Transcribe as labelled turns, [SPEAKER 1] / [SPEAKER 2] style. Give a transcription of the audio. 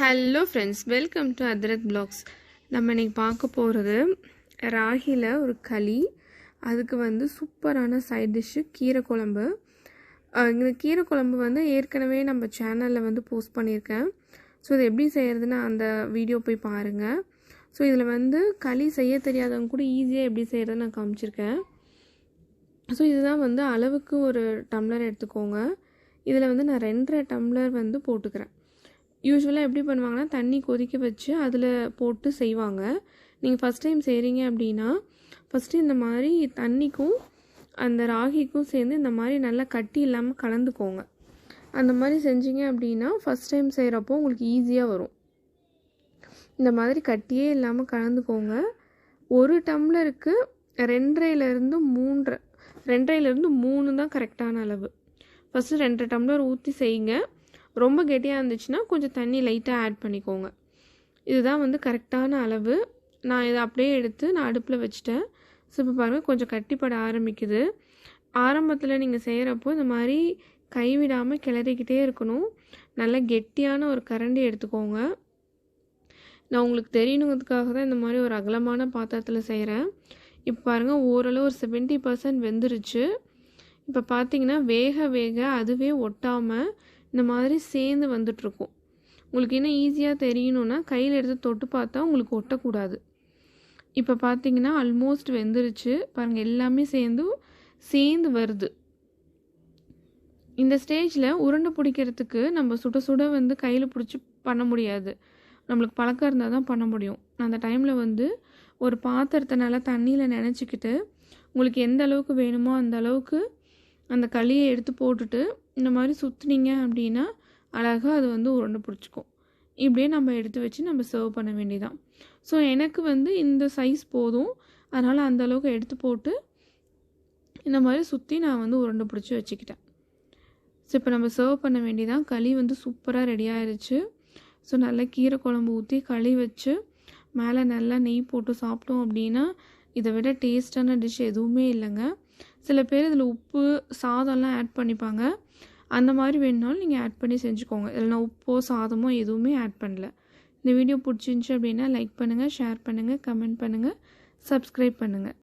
[SPEAKER 1] Hello friends welcome to Adhirath vlogs நம்ம இன்னைக்கு பார்க்க போகிறது ராகியில் ஒரு களி அதுக்கு வந்து சூப்பரான சைட் டிஷ்ஷு கீரை குழம்பு. இந்த கீரை குழம்பு வந்து ஏற்கனவே நம்ம சேனலில் வந்து போஸ்ட் பண்ணியிருக்கேன். ஸோ இது எப்படி செய்கிறதுன்னு அந்த வீடியோ போய் பாருங்கள் ஸோ இதில் வந்து களி செய்ய தெரியாதவங்க கூட ஈஸியாக எப்படி செய்கிறதுன்னு நான் காமிச்சிருக்கேன். ஸோ இதுதான் வந்து அளவுக்கு ஒரு டம்ளர் எடுத்துக்கோங்க. இதில் வந்து நான் ரெண்டரை டம்ளர் வந்து போட்டுக்கிறேன். யூஸ்வலாக எப்படி பண்ணுவாங்கன்னா தண்ணி கொதிக்க வச்சு அதில் போட்டு செய்வாங்க. நீங்கள் ஃபஸ்ட் டைம் செய்கிறீங்க அப்படின்னா ஃபஸ்ட்டு இந்த மாதிரி தண்ணிக்கும் அந்த ராகிக்கும் சேர்ந்து இந்த மாதிரி நல்லா கட்டி இல்லாமல் கலந்துக்கோங்க. அந்த மாதிரி செஞ்சீங்க அப்படின்னா ஃபஸ்ட் டைம் செய்கிறப்போ உங்களுக்கு ஈஸியாக வரும். இந்த மாதிரி கட்டியே இல்லாமல் கலந்துக்கோங்க. ஒரு டம்ளருக்கு ரெண்டரைலேருந்து மூன்றரை ரெண்டரைலேருந்து மூணு தான் கரெக்டான அளவு. ஃபஸ்ட்டு ரெண்டரை டம்ளர் ஊற்றி செய்யுங்க. ரொம்ப கெட்டியாக இருந்துச்சுன்னா கொஞ்சம் தண்ணி லைட்டாக ஆட் பண்ணிக்கோங்க. இதுதான் வந்து கரெக்டான அளவு. நான் இதை அப்படியே எடுத்து நான் அடுப்பில் வச்சுட்டேன். ஸோ இப்போ பாருங்கள் கொஞ்சம் கட்டிப்பட ஆரம்பிக்குது. ஆரம்பத்தில் நீங்கள் செய்கிறப்போ இந்த மாதிரி கைவிடாமல் கிளறிக்கிட்டே இருக்கணும். நல்லா கெட்டியான ஒரு கரண்டி எடுத்துக்கோங்க. நான் உங்களுக்கு தெரியணுங்கிறதுக்காக தான் இந்த மாதிரி ஒரு அகலமான பாத்திரத்தில் செய்கிறேன் இப்போ பாருங்கள் ஓரளவு ஒரு செவன்ட்டி பர்சன்ட் வெந்துருச்சு. இப்போ பார்த்தீங்கன்னா வேக வேக அதுவே ஒட்டாமல் இந்த மாதிரி சேர்ந்து வந்துட்ருக்கும் உங்களுக்கு என்ன ஈஸியாக தெரியணும்னா கையில் எடுத்து தொட்டு பார்த்தா உங்களுக்கு ஒட்டக்கூடாது. இப்போ பார்த்தீங்கன்னா ஆல்மோஸ்ட் வெந்துருச்சு. பாருங்கள் எல்லாமே சேர்ந்து சேர்ந்து வருது. இந்த ஸ்டேஜில் உருண்டை பிடிக்கிறதுக்கு நம்ம சுட சுட வந்து கையில் பிடிச்சி பண்ண முடியாது. நம்மளுக்கு பழக்கம் இருந்தால் தான் பண்ண முடியும். அந்த டைமில் வந்து ஒரு பாத்திரத்தை நல்லா தண்ணியில் நினச்சிக்கிட்டு உங்களுக்கு எந்த அளவுக்கு வேணுமோ அந்த அளவுக்கு அந்த களியை எடுத்து போட்டுட்டு இந்த மாதிரி சுற்றுனீங்க அப்படின்னா அழகாக அது வந்து உருண்டை பிடிச்சிக்கும். இப்படியே நம்ம எடுத்து வச்சு நம்ம சர்வ் பண்ண வேண்டியதான் ஸோ எனக்கு வந்து இந்த சைஸ் போதும். அதனால் அந்த அளவுக்கு எடுத்து போட்டு இந்த மாதிரி சுற்றி நான் வந்து உருண்டை பிடிச்சி வச்சுக்கிட்டேன். ஸோ இப்போ நம்ம சர்வ் பண்ண வேண்டியதான் களி வந்து சூப்பராக ரெடி ஆயிடுச்சு ஸோ நல்லா கீரை குழம்பு ஊற்றி களி வச்சு மேலே நல்லா நெய் போட்டு சாப்பிட்டோம் அப்படின்னா இதை விட டேஸ்டான டிஷ் எதுவுமே இல்லைங்க. சில பேர் இதில் உப்பு சாதம்லாம் ஆட் பண்ணிப்பாங்க. அந்த மாதிரி வேணுனாலும் நீங்கள் ஆட் பண்ணி செஞ்சுக்கோங்க. இதில் நான் உப்போ சாதமோ எதுவுமே ஆட் பண்ணல. இந்த வீடியோ பிடிச்சிருந்துச்சி அப்படின்னா லைக் பண்ணுங்கள் ஷேர் பண்ணுங்கள் கமெண்ட் பண்ணுங்கள் சப்ஸ்கிரைப் பண்ணுங்கள்